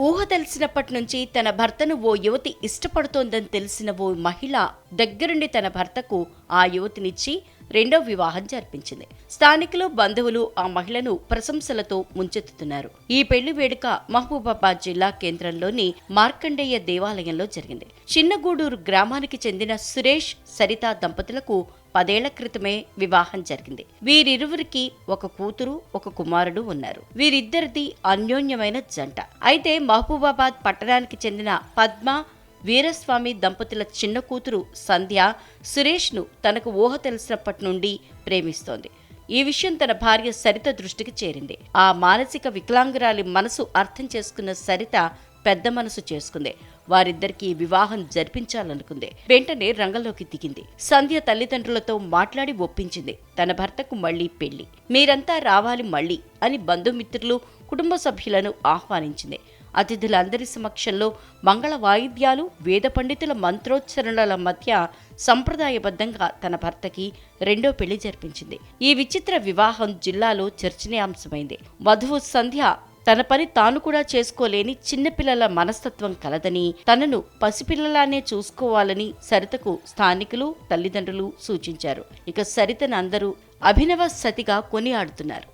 ఊహ తెలిసినప్పటి నుంచి తన భర్తను ఓ యువతి ఇష్టపడుతోందని తెలిసిన ఓ మహిళ దగ్గరుండి తన భర్తకు ఆ యువతినిచ్చి రెండో వివాహం జరిపించింది. స్థానికులు బంధువులు ఆ మహిళను ప్రశంసలతో ముంచెత్తుతున్నారు. ఈ పెళ్ళి వేడుక మహబూబాబాద్ జిల్లా కేంద్రంలోని మార్కండేయ దేవాలయంలో జరిగింది. చిన్నగూడూరు గ్రామానికి చెందిన సురేష్ సరిత దంపతులకు పదేళ్ళ క్రితమే వివాహం జరిగింది. వీరిరువురికి ఒక కూతురు ఒక కుమారుడు ఉన్నారు. వీరిద్దరిది అన్యోన్యమైన జంట. అయితే మహబూబాబాద్ పట్టణానికి చెందిన పద్మ వీరస్వామి దంపతుల చిన్న కూతురు సంధ్య సురేష్ను తనకు ఊహ తెలిసినప్పటి నుండి ప్రేమిస్తోంది. ఈ విషయం తన భార్య సరిత దృష్టికి చేరింది. ఆ మానసిక వికలాంగురాలి మనసు అర్థం చేసుకున్న సరిత పెద్ద మనసు చేసుకుంది. వారిద్దరికీ వివాహం జరిపించాలనుకుంది. వెంటనే రంగంలోకి దిగింది. సంధ్య తల్లిదండ్రులతో మాట్లాడి ఒప్పించింది. తన భర్తకు మళ్ళీ పెళ్ళి మీరంతా రావాలి మళ్ళీ అని బంధుమిత్రులు కుటుంబ సభ్యులను ఆహ్వానించింది. అతిథులందరి సమక్షంలో మంగళ వాయిద్యాలు వేద పండితుల మంత్రోచ్చరణల మధ్య సంప్రదాయబద్ధంగా తన భర్తకి రెండో పెళ్ళి జరిపించింది. ఈ విచిత్ర వివాహం జిల్లాలో చర్చనీయాంశమైంది. వధువు సంధ్య తన పని తాను కూడా చేసుకోలేని చిన్నపిల్లల మనస్తత్వం కలదని తనను పసిపిల్లలానే చూసుకోవాలని సరితకు స్థానికులు తల్లిదండ్రులు సూచించారు. ఇక సరితను అందరూ అభినవ సతిగా కొనియాడుతున్నారు.